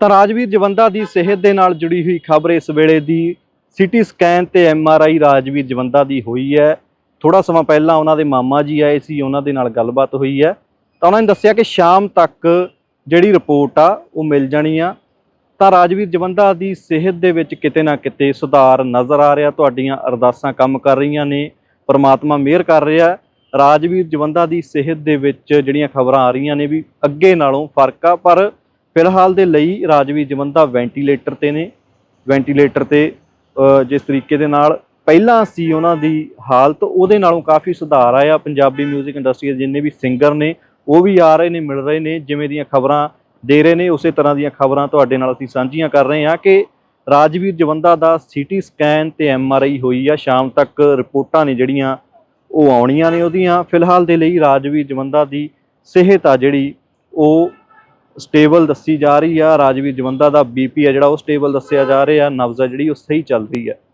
ਤਾਂ ਰਾਜਵੀਰ ਜਵੰਦਾ ਦੀ ਸਿਹਤ ਦੇ ਨਾਲ ਜੁੜੀ ਹੋਈ ਖਬਰ ਇਸ ਵੇਲੇ ਦੀ ਸਿਟੀ ਸਕੈਨ ਤੇ ਆਈ ਰਾਜਵੀਰ ਜਵੰਦਾ ਦੀ ਹੋਈ ਹੈ। ਥੋੜਾ ਸਮਾਂ ਪਹਿਲਾਂ ਉਹਨਾਂ ਦੇ ਮਾਮਾ ਜੀ ਆਏ ਸੀ, ਉਹਨਾਂ ਦੇ ਨਾਲ ਗੱਲਬਾਤ ਹੋਈ ਹੈ। ਤਾਂ ਉਹਨਾਂ ਨੇ ਦੱਸਿਆ ਕਿ ਸ਼ਾਮ ਤੱਕ ਜਿਹੜੀ ਰਿਪੋਰਟ ਆ, ਉਹ ਮਿਲ ਜਾਣੀ ਆ। ਤਾਂ ਰਾਜਵੀਰ ਜਵੰਦਾ ਦੀ ਸਿਹਤ ਦੇ ਵਿੱਚ ਕਿਤੇ ਨਾ ਕਿਤੇ ਸੁਧਾਰ ਨਜ਼ਰ ਆ ਰਿਹਾ। ਤੁਹਾਡੀਆਂ ਅਰਦਾਸਾਂ ਕੰਮ ਕਰ ਰਹੀਆਂ ਨੇ, ਪਰਮਾਤਮਾ ਮਿਹਰ ਕਰ ਰਿਹਾ। ਰਾਜਵੀਰ ਜਵੰਦਾ ਦੀ ਸਿਹਤ ਦੇ ਵਿੱਚ ਜਿਹੜੀਆਂ ਖਬਰਾਂ ਆ ਰਹੀਆਂ ਨੇ ਵੀ ਅੱਗੇ ਨਾਲੋਂ ਫ਼ਰਕ ਆ, ਪਰ ਫਿਲਹਾਲ ਦੇ ਲਈ ਰਾਜਵੀਰ ਜਵੰਦਾ ਵੈਂਟੀਲੇਟਰ ਤੇ ਨੇ। ਵੈਂਟੀਲੇਟਰ ਤੇ ਜਿਸ ਤਰੀਕੇ ਦੇ ਨਾਲ ਪਹਿਲਾਂ ਸੀ ਉਹਨਾਂ ਦੀ ਹਾਲਤ, ਉਹਦੇ ਨਾਲੋਂ ਕਾਫੀ ਸੁਧਾਰ ਆਇਆ। ਪੰਜਾਬੀ 뮤직 ਇੰਡਸਟਰੀ ਦੇ ਜਿੰਨੇ ਵੀ ਸਿੰਗਰ ਨੇ, ਉਹ ਵੀ ਆ ਰਹੇ ਨੇ, ਮਿਲ ਰਹੇ ਨੇ, ਜਿਵੇਂ ਦੀਆਂ ਖਬਰਾਂ ਦੇ ਰਹੇ ਨੇ, ਉਸੇ ਤਰ੍ਹਾਂ ਦੀਆਂ ਖਬਰਾਂ ਤੁਹਾਡੇ ਨਾਲ ਅਸੀਂ ਸਾਂਝੀਆਂ ਕਰ ਰਹੇ ਹਾਂ ਕਿ ਰਾਜਵੀਰ ਜਵੰਦਾ ਦਾ ਸੀਟੀ ਸਕੈਨ ਤੇ ਐਮਆਰਆਈ ਹੋਈ ਆ। ਸ਼ਾਮ ਤੱਕ ਰਿਪੋਰਟਾਂ ਨੇ ਜਿਹੜੀਆਂ, ਉਹ ਆਉਣੀਆਂ ਨੇ ਉਹਦੀਆਂ। ਫਿਲਹਾਲ ਦੇ ਲਈ ਰਾਜਵੀਰ ਜਵੰਦਾ ਦੀ ਸਿਹਤ ਆ ਜਿਹੜੀ, ਉਹ ਸਟੇਬਲ ਦੱਸੀ ਜਾ ਰਹੀ ਆ। ਰਾਜਵੀਰ ਜਵੰਦਾ ਦਾ ਬੀਪੀ ਆ ਜਿਹੜਾ, ਉਹ ਸਟੇਬਲ ਦੱਸਿਆ ਜਾ ਰਿਹਾ। ਨਬਜ਼ ਜਿਹੜੀ, ਉਹ ਸਹੀ ਚੱਲ ਰਹੀ ਹੈ।